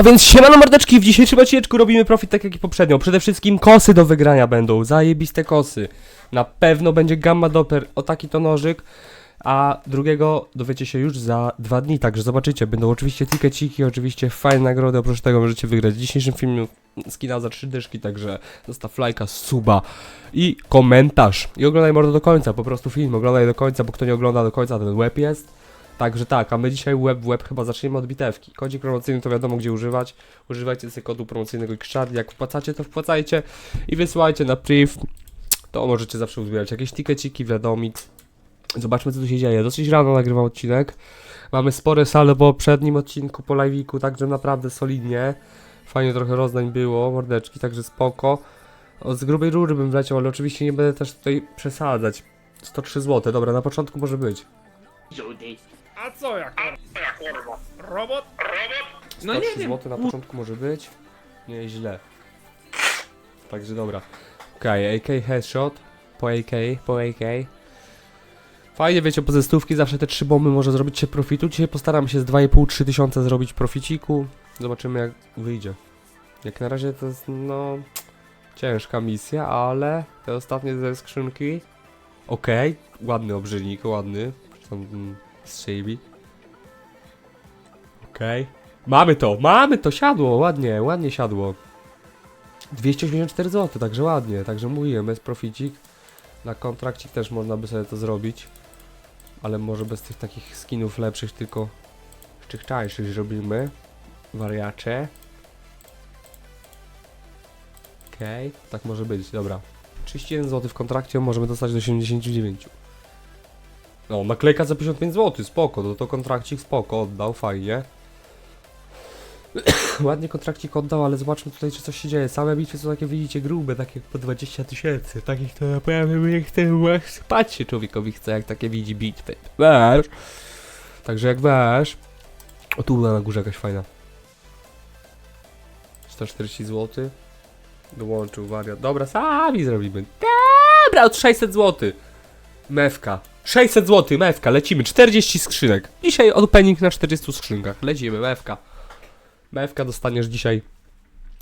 A więc siemano mordeczki, w dzisiejszym odcineczku robimy profit tak jak i poprzednio. Przede wszystkim kosy do wygrania będą, zajebiste kosy. Na pewno będzie gamma doper, o taki to nożyk. A drugiego dowiecie się już za dwa dni, także zobaczycie. Będą oczywiście tikeciki, oczywiście fajne nagrody, oprócz tego możecie wygrać w dzisiejszym filmie skina za trzy dyszki, także zostaw lajka, suba i komentarz. I oglądaj mordo do końca, po prostu film, oglądaj do końca, bo kto nie ogląda do końca, ten web jest. Także tak, a my dzisiaj web w web chyba zaczniemy od bitewki. Kodzik promocyjny to wiadomo gdzie używać. Używajcie sobie kodu promocyjnego Xshard. Jak wpłacacie, to wpłacajcie i wysyłajcie na priv. To możecie zawsze uzbierać jakieś tikeciki, wiadomik. Zobaczmy co tu się dzieje. Dosyć rano nagrywam odcinek. Mamy spore sale po poprzednim odcinku, po live'iku, także naprawdę solidnie. Fajnie trochę rozdań było, mordeczki, także spoko. O, z grubej rury bym wleciał, ale oczywiście nie będę też tutaj przesadzać. 103 zł, dobra, na początku może być. A co jak? Robot? No 103 nie wiem. zł na początku może być. Nie źle. Także dobra. Okej, AK headshot. Po AK, po AK. Fajnie wiecie, po zestówki zawsze te trzy bomby może zrobić się profitu. Dzisiaj postaram się z 2,5-3 tysiące zrobić proficiku. Zobaczymy jak wyjdzie. Jak na razie to jest no ciężka misja, ale te ostatnie ze skrzynki. Okej, ładny obrzyjnik, ładny. Tam mm, strzeli. Okej. Mamy to, mamy to, siadło, ładnie, ładnie siadło. 284 zł, także ładnie, także mówiłem, jest proficik. Na kontrakcik też można by sobie to zrobić. Ale może bez tych takich skinów lepszych, tylko tych tańszych zrobimy. Wariacze. Okej, tak może być, dobra. 31 zł w kontrakcie możemy dostać do 79. No, naklejka za 55 zł, spoko, no to kontrakcik spoko, oddał, fajnie. Ładnie kontrakcik oddał, ale zobaczmy tutaj, czy coś się dzieje. Same bitwy są takie, widzicie, grube, takie po 20 tysięcy. Takich to naprawdę nie chcę spać się człowiekowi chce, jak takie widzi bitwy. Wiesz? Także jak wiesz... O, tu była na górze jakaś fajna. 140 zł. Dołączył wariat. Dobra, sami zrobimy. Dobra, od 600 zł. Mewka. 600 zł, mewka, lecimy. 40 skrzynek. Dzisiaj opening na 40 skrzynkach. Lecimy, mewka. Mewka dostaniesz dzisiaj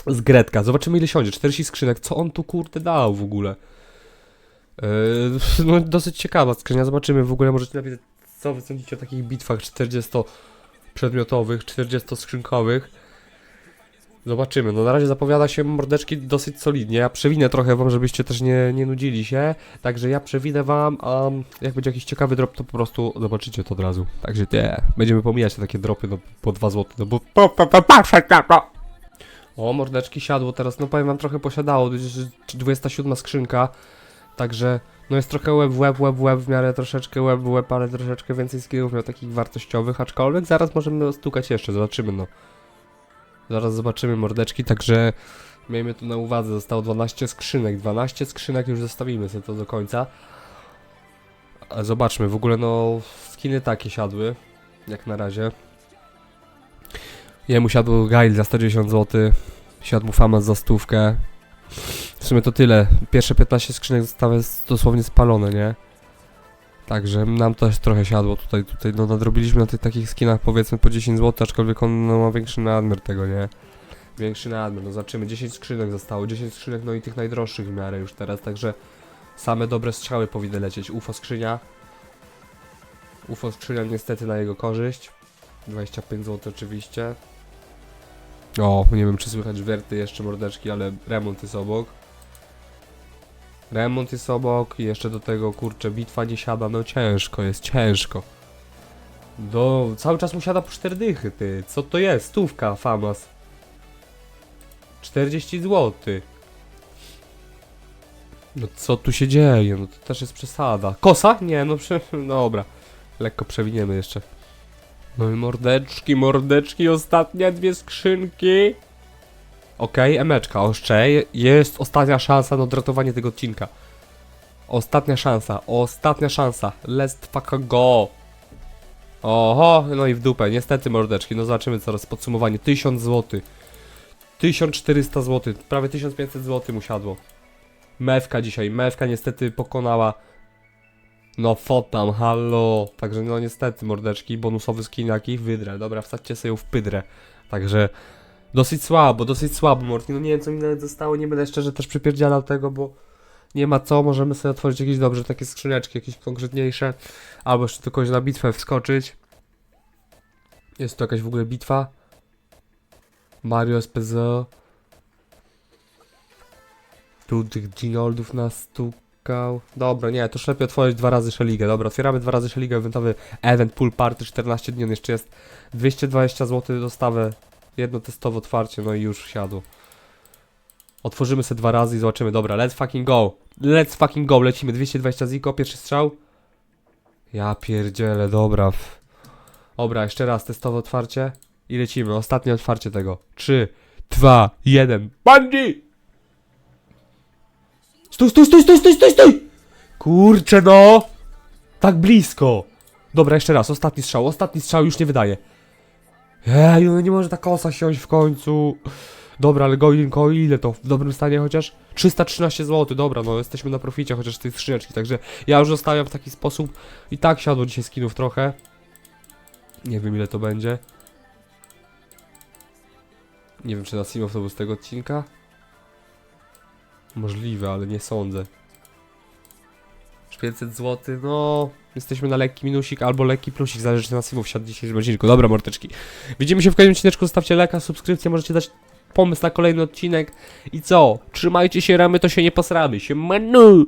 z Gretka. Zobaczymy ile siądzie. 40 skrzynek. Co on tu kurde dał w ogóle? Yy, no dosyć ciekawa skrzynia. Zobaczymy w ogóle. Możecie napisać co wy sądzicie o takich bitwach 40 przedmiotowych, 40 skrzynkowych. Zobaczymy. No na razie zapowiada się mordeczki dosyć solidnie. Ja przewinę trochę wam, żebyście też nie, nie nudzili się. Także ja przewinę wam, a jak będzie jakiś ciekawy drop, to po prostu zobaczycie to od razu. Także nie, będziemy pomijać te takie dropy no, po 2 zł, no bo. O, mordeczki siadło teraz, no powiem wam trochę posiadało, to jest 27 skrzynka. Także no jest trochę web, web, web, web, w miarę troszeczkę web, web, ale troszeczkę więcej skillów miał takich wartościowych, aczkolwiek zaraz możemy stukać jeszcze, zobaczymy no. Zaraz zobaczymy mordeczki, także miejmy to na uwadze. Zostało 12 skrzynek. 12 skrzynek już zostawimy sobie to do końca. Zobaczmy, w ogóle no skiny takie siadły. Jak na razie. Jemu siadł Gail za 110 zł. Siadł mu Famas za stówkę. W sumie to tyle. Pierwsze 15 skrzynek zostały dosłownie spalone, nie? Także nam też trochę siadło tutaj, tutaj no nadrobiliśmy na tych takich skinach powiedzmy po 10 zł, aczkolwiek on no, ma większy nadmiar tego, nie? Większy nadmiar, no zobaczymy, 10 skrzynek zostało, 10 skrzynek no i tych najdroższych w miarę już teraz, także same dobre strzały powinny lecieć. UFO skrzynia. UFO skrzynia niestety na jego korzyść. 25 zł oczywiście. O, nie wiem czy słychać werty jeszcze mordeczki, ale remont jest obok. Remont jest obok jeszcze do tego kurczę bitwa nie siada, no ciężko jest, ciężko. Do, cały czas mu siada po 4 dychy, ty. Co to jest? Stówka, famas. 40 zł. No co tu się dzieje? No to też jest przesada. Kosa? Nie, no prze... Dobra. Lekko przewiniemy jeszcze. No i mordeczki, mordeczki, ostatnie dwie skrzynki. Okej, emeczka, oszcze. Jest ostatnia szansa na odratowanie tego odcinka. Ostatnia szansa, ostatnia szansa. Let's fuck go. Oho, no i w dupę. Niestety, mordeczki. No zobaczymy coraz podsumowanie. 1000 zł. 1400 zł. Prawie 1500 zł mu siadło. Mewka dzisiaj. Mewka niestety pokonała. No fotam, hallo. Także no niestety, mordeczki. Bonusowy skin jaki? Wydrę. Dobra, wsadźcie sobie ją w pydrę. Także Dosyć słabo, dosyć słabo, Morty. No nie wiem, co mi nawet zostało, nie będę szczerze też przypierdzielał tego, bo nie ma co, możemy sobie otworzyć jakieś dobrze takie skrzyneczki, jakieś konkretniejsze, albo jeszcze tylko na bitwę wskoczyć. Jest tu jakaś w ogóle bitwa. Mario SPZ. Tu tych Ginoldów nastukał. Dobra, nie, to już lepiej otworzyć dwa razy Szeligę. Dobra, otwieramy dwa razy Szeligę, eventowy event pool party 14 dni, on jeszcze jest 220 zł dostawę, jedno testowe otwarcie, no i już siadło. Otworzymy sobie dwa razy i zobaczymy. Dobra, let's fucking go. Let's fucking go. Lecimy. 220 ziko, pierwszy strzał. Ja pierdzielę, dobra. Dobra, jeszcze raz testowe otwarcie. I lecimy. Ostatnie otwarcie tego. 3, 2, 1. Bungee! Stój, stój, stój, stój, stój, stój, stój! Kurczę no! Tak blisko. Dobra, jeszcze raz. Ostatni strzał. Ostatni strzał już nie wydaje. Ej, no nie może ta kosa siąść w końcu. Dobra, ale goinko ile to? W dobrym stanie chociaż? 313 zł, dobra, no jesteśmy na proficie chociaż z tej skrzyneczki, także ja już zostawiam w taki sposób. I tak siadło dzisiaj skinów trochę. Nie wiem ile to będzie. Nie wiem czy na Simow to był z tego odcinka. Możliwe, ale nie sądzę. Już 500 zł, no... Jesteśmy na lekki minusik albo lekki plusik, zależy na Simow siadł w dzisiejszym odcinku. Dobra, mordeczki. Widzimy się w kolejnym odcineczku, zostawcie leka, subskrypcję, możecie dać pomysł na kolejny odcinek. I co? Trzymajcie się ramy, to się nie posramy. Się manu!